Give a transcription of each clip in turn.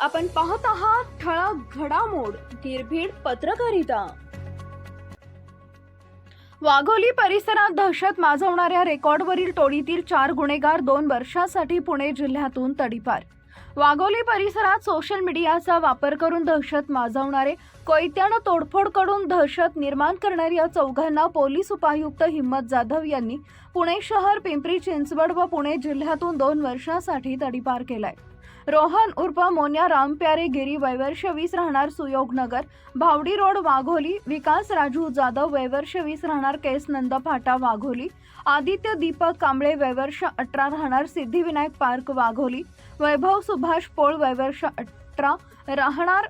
आपण पाहत आहात ठळक घडामोड निर्भीड पत्रकारिता. वाघोली परिसरात दहशत माजवणाऱ्या रेकॉर्डवरील टोळीतील चार गुन्हेगार दोन वर्षासाठी पुणे जिल्ह्यातून तडीपार. वाघोली परिसरात सोशल मीडियाचा वापर करून दहशत माजवणारे कोयत्यानं तोडफोड करून दहशत निर्माण करणाऱ्या चौघांना पोलीस उपायुक्त हिम्मत जाधव यांनी पुणे शहर पिंपरी चिंचवड व पुणे जिल्ह्यातून दोन वर्षासाठी तडीपार केलाय. रोहन उर्फ मोन्या रामप्यारे गिरी वैवर्ष वीस राहणार सुयोगनगर भावडी रोड वाघोली विकास राजू जाधव वैवर्ष वीस राहणार केस नंद फाटा वाघोली. आदित्य दीपक कांबळे वैवर्ष अठरा राहणार सिद्धिविनायक पार्क वाघोली. वैभव सुभाष पोळ वैवर्ष अठरा राहणार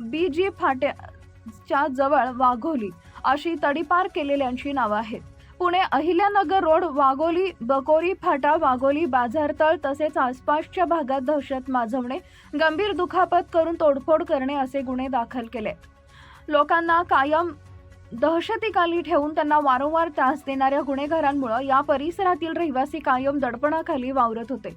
बी जी फाट्याच्या जवळ वाघोली. अशी तडीपार केलेल्यांची नावं आहेत. पुणे अहिल्यानगर रोड वाघोली बकोरी फाटा वाघोली बाजारतळ तसेच आसपासच्या भागात दहशत माजवणे गंभीर दुखापत करून तोडफोड करणे असे गुन्हे दाखल केले. लोकांना कायम दहशतीखाली ठेवून त्यांना वारंवार त्रास देणाऱ्या गुन्हेगारांमुळे या परिसरातील रहिवासी कायम दडपणाखाली वावरत होते.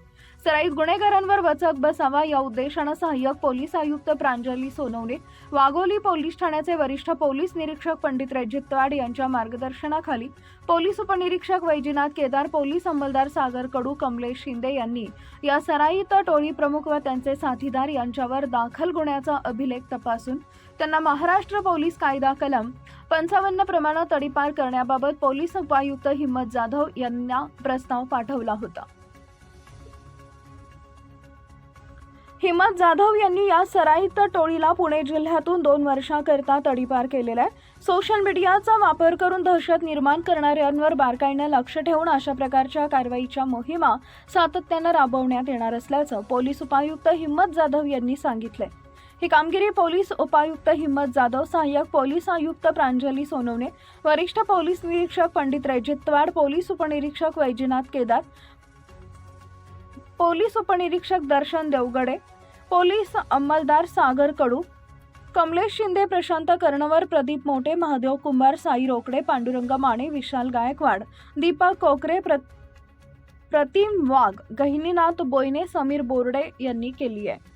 सराईत गुन्हेगारांवर वचक बसावा या उद्देशानं सहाय्यक पोलीस आयुक्त प्रांजली सोनवणे वाघोली पोलीस ठाण्याचे वरिष्ठ पोलीस निरीक्षक पंडित रजितवाड यांच्या मार्गदर्शनाखाली पोलीस उपनिरीक्षक वैजनाथ केदार पोलीस अंमलदार सागर कडू कमलेश शिंदे यांनी या सराईत टोळी प्रमुख व त्यांचे साथीदार यांच्यावर दाखल गुन्ह्याचा अभिलेख तपासून त्यांना महाराष्ट्र पोलीस कायदा कलम पंचावन्न प्रमाणात तडीपार करण्याबाबत पोलीस उपायुक्त हिम्मत जाधव यांना प्रस्ताव पाठवला होता. हिम्मत जाधव यांनी या सराईत टोळीला पुणे जिल्ह्यातून दोन वर्षाकरता तडीपार केलेला आहे. सोशल मीडियाचा वापर करून दहशत निर्माण करणाऱ्यांवर बारकाईनं लक्ष ठेवून अशा प्रकारच्या कारवाईच्या मोहिमा सातत्यानं राबवण्यात येणार असल्याचं पोलीस उपायुक्त हिम्मत जाधव यांनी सांगितलंय. ही कामगिरी पोलीस उपायुक्त हिम्मत जाधव सहाय्यक पोलीस आयुक्त प्रांजली सोनवणे वरिष्ठ पोलीस निरीक्षक पंडित रजितवाड पोलीस उपनिरीक्षक वैजनाथ केदार पोलीस उपनिरीक्षक दर्शन देवगडे पोलीस अंमलदार सागर कडू कमलेश शिंदे प्रशांत कर्णवर प्रदीप मोठे महादेव कुंभार साई रोकडे पांडुरंग माने विशाल गायकवाड दीपक कोकरे प्र प्रतिम वाघ गहिनीनाथ बोयने समीर बोर्डे यांनी केली आहे.